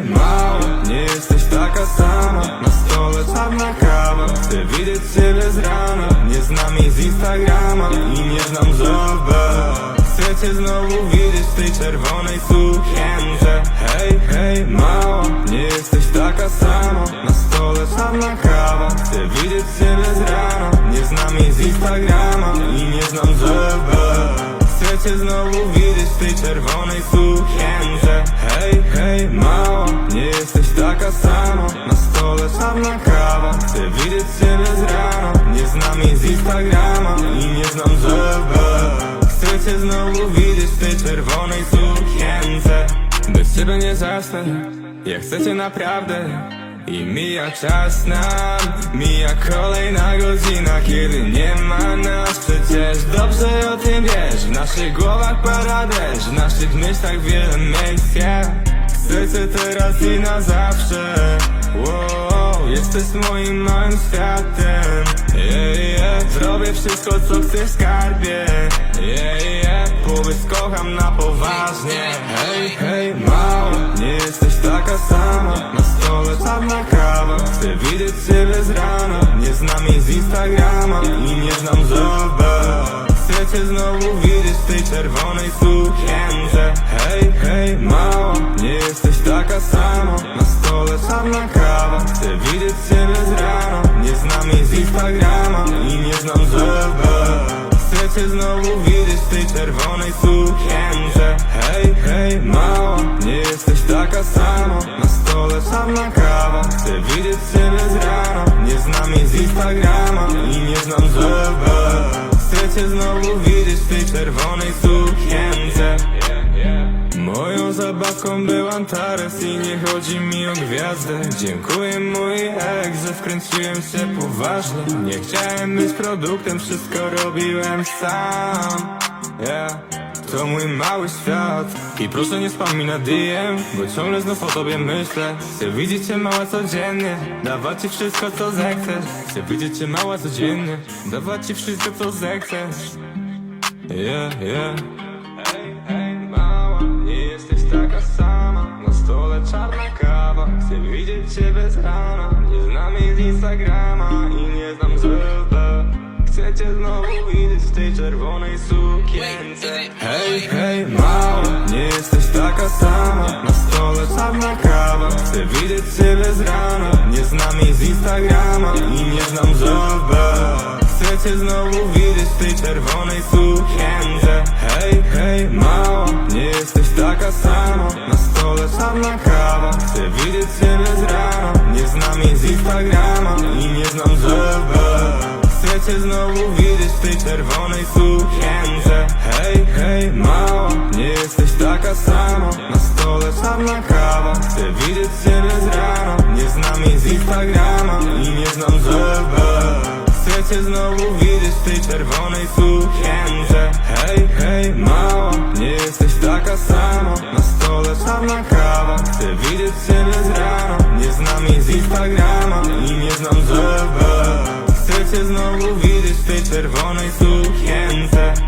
Hej, mało, nie jesteś taka sama. Na stole czarna kawa. Chcę widzieć ciebie z rana. Nie znam jej z Instagrama I nie znam żołba Chcę cię znowu widzieć w tej czerwonej sukience. Hej, hej, mało, nie jesteś taka sama. Na stole czarna kawa. Chcę widzieć ciebie z rana. Nie znam jej z Instagrama I nie znam żołba Chcę cię znowu widzieć w tej czerwonej sukience taka sama Na stole czarna kawa Chcę widzieć ciebie z rana. Nie znam jej z Instagrama I nie znam żeba Chcę cię znowu widzieć w tej czerwonej sukience. Bez ciebie nie zasnę Ja chcę cię naprawdę. I mija czas nam, mija kolejna godzina. Kiedy nie ma nas, przecież dobrze o tym wiesz. W naszych głowach para deszcz, w naszych myślach wiele miejsc yeah. Cię teraz i na zawsze. Wow, Jesteś moim małym światem. Yeah, yeah. Zrobię wszystko co chcesz skarbie. Yeah, yeah. Powiedz kocham na poważnie. Hej, hej, mało, nie jesteś taka sama. Na stole czarna kawa. Chcę widzieć ciebie z rana. Nie znam jej z Instagrama I nie znam żoba Chcę cię znowu widzieć w tej czerwonej sukience jesteś taka sama Na stole czarna kawa Chcę widzieć ciebie z rana. Nie znam jej z Instagrama I nie znam żoba Chcę cię znowu widzieć w tej czerwonej sukience. Hej, hej, mało, nie jesteś taka sama Na stole czarna kawa Chcę widzieć ciebie z rana. Nie znam jej z Instagrama I nie znam żoba Chcę cię znowu widzieć w tej czerwonej sukience Moją zabawką był Antares i nie chodzi mi o gwiazdę. Dziękuję mój ex, że wkręciłem się poważnie. Nie chciałem być produktem, wszystko robiłem sam. Yeah. To mój mały świat. I proszę nie spam mi na DM Bo ciągle znów o tobie myślę. Chcę widzieć cię mała codziennie. Dawać ci wszystko co zechcesz. Chcę widzieć cię mała codziennie. Dawać ci wszystko co zechcesz. Yeah, yeah Instagrama I nie znam Chcę cię znowu widzieć w tej czerwonej sukience? Hej, hej, mała, nie jesteś taka sama. Na stole czarna kawa Chcę widzieć ciebie z rana. Nie znam jej z Instagrama I nie znam Chcę cię znowu widzieć w tej czerwonej sukience Hej, hej, mało, nie jesteś taka sama Na stole czarna kawa Chcę widzieć ciebie z rana. Nie znam jej z Instagrama I nie znam żeba Chcę cię znowu widzieć w tej czerwonej sukience. Hej, hej, mało, nie jesteś taka sama Na stole czarna kawa Chcę widzieć ciebie z rana. Nie znam jej z Instagrama I nie znam żeba Chcę cię znowu widzieć w tej czerwonej sukience? Hej, hej, mało, nie jesteś taka sama Na stole czarna kawa Chcę widzieć ciebie z rana. Nie znam jej z Instagrama I nie znam żeba Chcę cię znowu widzieć w tej czerwonej sukience